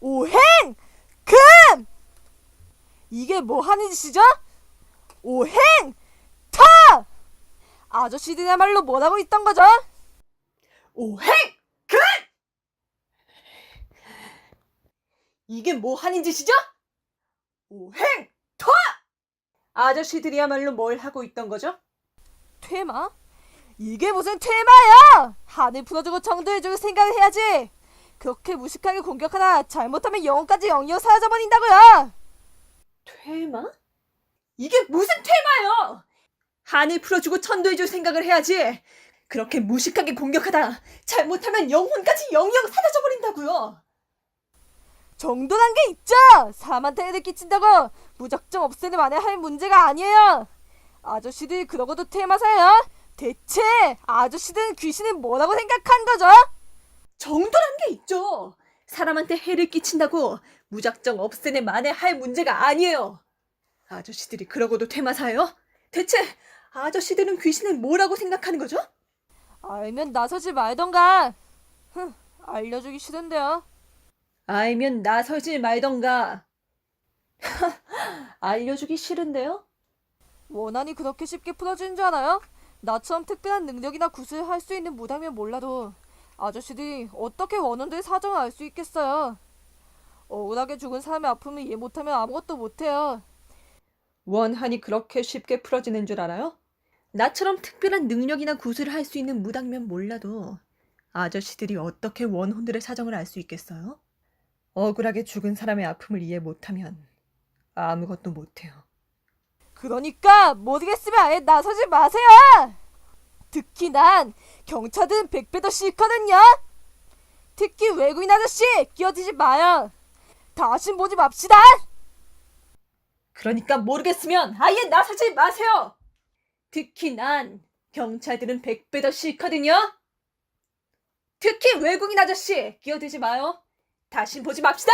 오행! 금! 이게 뭐 하는 짓이죠? 오행! 타! 아저씨들이야말로 뭐라고 있던 거죠? 오행! 금! 이게 뭐 하는 짓이죠? 오행! 타! 아저씨들이야말로 뭘 하고 있던 거죠? 퇴마? 이게 무슨 퇴마야! 한을 풀어주고 정도해줄 생각을 해야지! 그렇게 무식하게 공격하다 잘못하면 영혼까지 영영 사라져 버린다고요! 퇴마? 이게 무슨 퇴마요! 한을 풀어주고 천도해줄 생각을 해야지! 그렇게 무식하게 공격하다 잘못하면 영혼까지 영영 사라져 버린다고요! 정도란 게 있죠! 사람한테 해를 끼친다고 무작정 없애는 만에 할 문제가 아니에요! 아저씨들이 그러고도 퇴마사요? 대체 아저씨들은 귀신을 뭐라고 생각한 거죠? 정도란 게 있죠. 사람한테 해를 끼친다고 무작정 없애는 만에 할 문제가 아니에요. 아저씨들이 그러고도 퇴마사요? 대체 아저씨들은 귀신을 뭐라고 생각하는 거죠? 알면 나서지 말던가. 흥, 알려주기 싫은데요. 알면 나서지 말던가. 알려주기 싫은데요? 원한이 그렇게 쉽게 풀어지는 줄 알아요? 나처럼 특별한 능력이나 구슬을 할수 있는 무당면 몰라도 아저씨들이 어떻게 원혼들의 사정을 알 수 있겠어요? 억울하게 죽은 사람의 아픔을 이해 못하면 아무것도 못해요. 원한이 그렇게 쉽게 풀어지는 줄 알아요? 나처럼 특별한 능력이나 구슬을 할 수 있는 무당면 몰라도 아저씨들이 어떻게 원혼들의 사정을 알 수 있겠어요? 억울하게 죽은 사람의 아픔을 이해 못하면 아무것도 못해요. 그러니까 모르겠으면 아예 나서지 마세요. 특히 난 경찰들은 백배 더 싫거든요. 특히 외국인 아저씨 끼어들지 마요. 다신 보지 맙시다. 그러니까 모르겠으면 아예 나서지 마세요. 특히 난 경찰들은 백배 더 싫거든요. 특히 외국인 아저씨 끼어들지 마요. 다신 보지 맙시다.